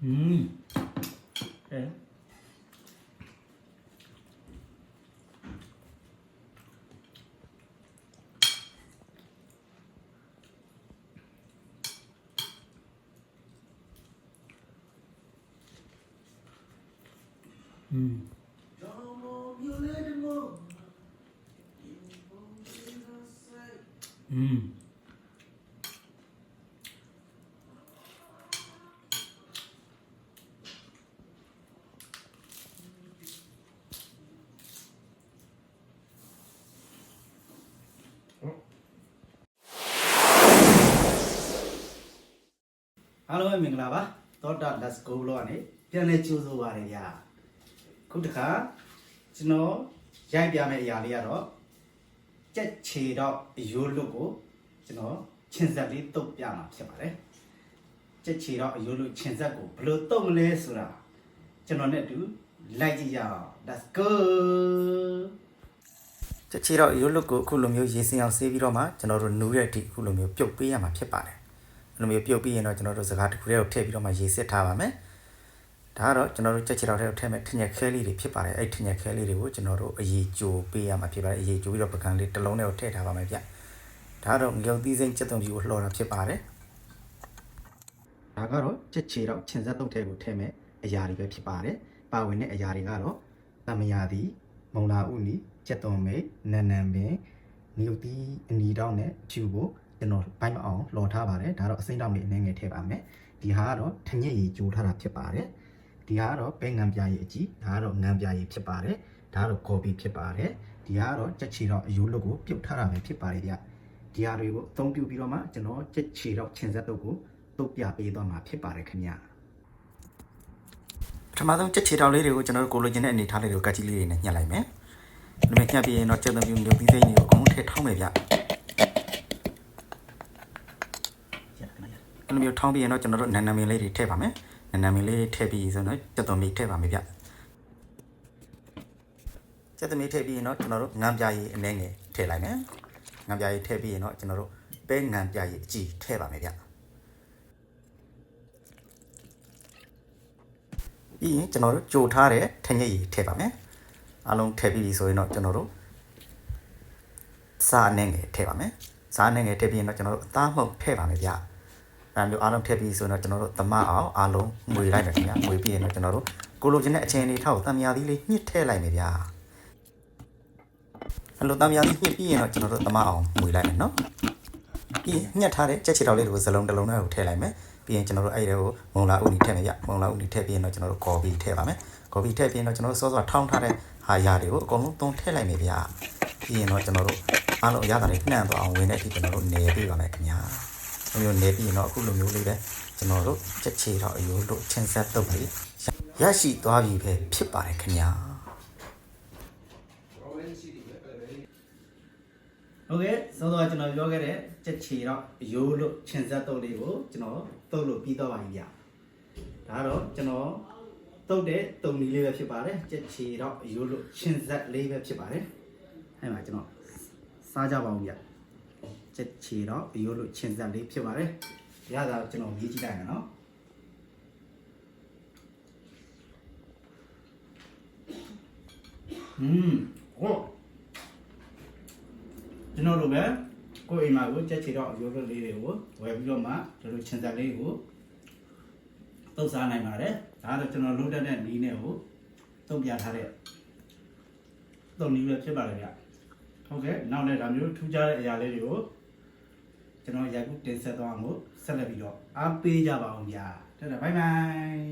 嗯。嗯。嗯。 အားလုံးပဲမင်္ဂလာပါသောတာ let's go လို့ကနေပြန်လဲကြိုးဆိုပါရဗျာခုတခါကျွန်တော်ရိုက်ပြမယ့်အရာလေးကတော့ကြက်ချေတော့အယိုးလွတ်ကိုကျွန်တော်ချင်းဆက်လေးတုတ်ပြမှာဖြစ်ပါတယ်ကြက်ချေတော့အယိုးလွတ်ချင်းဆက်ကိုဘယ်လိုတုတ်မလဲဆိုတာကျွန်တော်နဲ့အတူလိုက်ကြည့်ရအောင် let's go ချစ်ချီတော့ရိုးလွတ်ကိုအခုလိုမျိုးရေစင်အောင်ဆေးပြီးတော့မှကျွန်တော်တို့နူးတဲ့အထိအခုလိုမျိုးပြုတ်ပေးရမှာဖြစ်ပါတယ်။ အဲ့လိုမျိုးပြုတ်ပြီးရင်တော့ကျွန်တော်တို့စကားတစ်ခုတည်းကိုထည့်ပြီးတော့မှရေစစ်ထားပါမယ်။ဒါကတော့ကျွန်တော်တို့ချက်ချီတော့ထဲကိုထည့်မဲ့ထညက်ခဲလေးတွေဖြစ်ပါတယ်။အဲ့ထညက်ခဲလေးတွေကိုကျွန်တော်တို့အရေးကြိုပေးရမှာဖြစ်ပါတယ်။အရေးကြိုပြီးတော့ပကံလေးတစ်လုံးထဲကိုထည့်ထားပါမယ်ဗျ။ဒါကတော့ငရုတ်သီးစိမ့်ချက်သွန်ကြီးကိုလှော်တာဖြစ်ပါတယ်။ဒါကတော့ချက်ချေတော့ချင်းဆက်တုတ်ထဲကိုထည့်မဲ့အရာတွေပဲဖြစ်ပါတယ်ပါဝင်တဲ့အရာတွေကတော့တမယာသည်မုံလာဥနီချက်သွန်မေနန်နန်ပင်မြုပ်တီအနီတောင်းနဲ့ဖြူ ကိုကျွန်တော်ဘိုက်မအောင်လော်ထားပါတယ်ဒါတော့အစိမ့်တောင်းလေးအနည်းငယ်ထည့်ပါမယ်ဒီဟာကတော့ထညက်ရည်ကြိုးထားတာဖြစ်ပါတယ်ဒီဟာကတော့ပဲငံပြာရည်အကြီးဒါကတော့ငံပြာရည်ဖြစ်ပါတယ်ဒါကတော့ကော်ပီဖြစ်ပါတယ်ဒီဟာကတော့ချက်ချေတော့အယိုးလုတ်ကိုပြုတ်ထားတာပဲဖြစ်ပါတယ်ဗျဒီဟာတွေကိုအသုံးပြုပြီးတော့မှကျွန်တော်ချက်ချေတော့ချင်းဆက်တုတ်ကိုတုတ်ပြပေးသွားမှာဖြစ်ပါတယ်ခင်ဗျာပထမဆုံးချက်ချီတောင်လေးတွေကိုကျွန်တော်တို့ကိုလိုချင်တဲ့အနေထားလေးတွေကိုကတ်ကြီးလေးတွေနဲ့ညှက်လိုက်မယ်။ဒီလိုညှက်ပြီးရင်တော့ချက်သွန်ပြီးမြုပ်သီးစိမ့်တွေကိုအကုန်လုံးထည့်ထောင်းမယ်ဗျ။ အဲ့လိုမျိုးထောင်းပြီးရင်တော့ကျွန်တော်တို့နန်နမင်လေးတွေထည့်ပါမယ်နန်နမင်လေးထည့်ပြီးဆိုတော့စက်သွန်မီထည့်ပါမယ်ဗျစက်သွန်မီထည့်ပြီးရင်တော့ကျွန်တော်တို့ငံပြားရည်အနှဲငယ်ထည့်လိုက်မယ်ငံပြားရည်ထည့်ပြီးရင်တော့ကျွန်တော်တို့ပဲငံပြားရည်အကြီးထည့်ပါမယ်ဗျပြီးရင်ကျွန်တော်တို့ကြိုထားတဲ့ထညက်ရည်ထည့်ပါမယ်အလုံးထည့်ပြီးပြီဆိုရင်တော့ကျွန်တော်တို့စားအနေငယ်ထည့်ပါမယ်စားအနေငယ်ထည့်ပြီးရင်တော့ကျွန်တော်တို့အသားမှုတ်ထည့်ပါမယ်ဗျ အဲမျိုးအားလုံးထည့်ပြီးဆိုရင်တော့ကျွန်တော်တို့သမအောင်အားလုံးငွေလိုက်မယ်ခင်ဗျာငွေပြီးရင်တော့ကျွန်တော်တို့ကိုလိုချင်တဲ့အချိန်လေးထောက်တံမြာသီးလေးညှစ်ထည့်လိုက်မယ်ဗျာအဲ့လိုတံမြာသီးညှစ်ပြီးရင်တော့ကျွန်တော်တို့သမအောင်ငွေလိုက်မယ်နော်ပြီးရင်ညှက်ထားတဲ့ကြက်ချီတော်လေးတွေကိုဇလုံးတစ်လုံးနဲ့ကိုထည့်လိုက်မယ်ပြီးရင်ကျွန်တော်တို့အဲ့ဒီကိုမုံလာဥနီထည့်မယ်ဗျမုံလာဥနီထည့်ပြီးရင်တော့ကျွန်တော်တို့ကော်ပီထည့်ပါမယ်ကော်ပီထည့်ပြီးရင်တော့ကျွန်တော်တို့စောစောထောင်းထားတဲ့ဟာရာတွေကိုအကုန်လုံးသုံးထည့်လိုက်မယ်ဗျာပြီးရင်တော့ကျွန်တော်တို့အားလုံးအရသာလေးနှံ့သွားအောင်ဝင်တဲ့အထိကျွန်တော်တို့နေပေးပါမယ်ခင်ဗျာလို မျိုးနေပြီးတော့အခုလိုမျိုးလေးပဲကျွန်တော်တို့ချက်ချေတော့အယိုးတို့ချင်းဆက်တုပ်လေးရရှိသွားပြီပဲဖြစ်ပါတယ်ခင်ဗျာဟုတ်ကဲ့သောတော့ကျွန်တော်ပြောခဲ့တဲ့ချက်ချေတော့အယိုးလို့ခြင်ဆက်တုပ်လေးကိုကျွန်တော်တုပ်လို့ပြီးတော့ပါပြီဗျ။ဒါတော့ကျွန်တော်တုပ်တဲ့တုံနီလေးပဲဖြစ်ပါတယ်။ချက်ချေတော့အယိုးလို့ခြင်ဆက်လေးပဲဖြစ်ပါတယ်။အဲ့မှာကျွန်တော်စားကြပါဦးဗျ။ ချက်ချေတော့ရိုးလို့ချင်းဆက်လေးဖြစ်ပါတယ်။ရတာကျွန်တော်ရေးကြည့်လိုက်ရအောင်နော်။อืมဟုတ်ကျွန်တော်တို့ပဲကိုယ်အိမ်မှာကိုချက်ချေတော့ရိုးရိုးလေးတွေကိုဝယ်ပြီးတော့မှကျွန်တော်ချင်းသက်လေးကိုတုပ်စားနိုင်ပါတယ်ဒါဆိုကျွန်တော်လုံးတက်တဲ့နီးနဲ့ကိုတုပ်ပြထားတဲ့တုပ်နီးပဲဖြစ်ပါတယ်ဗျဟုတ်ကဲ့နောက်လည်းဒါမျိုးထူးခြားတဲ့အရာလေးတွေကို ကျွန်တော်ရိုက်ကူးတင်ဆက်သွားအောင်ကိုဆက်လက်ပြီးတော့အားပေးကြပါအောင်ဗျာတော်တော်ဘိုင်ဘိုင်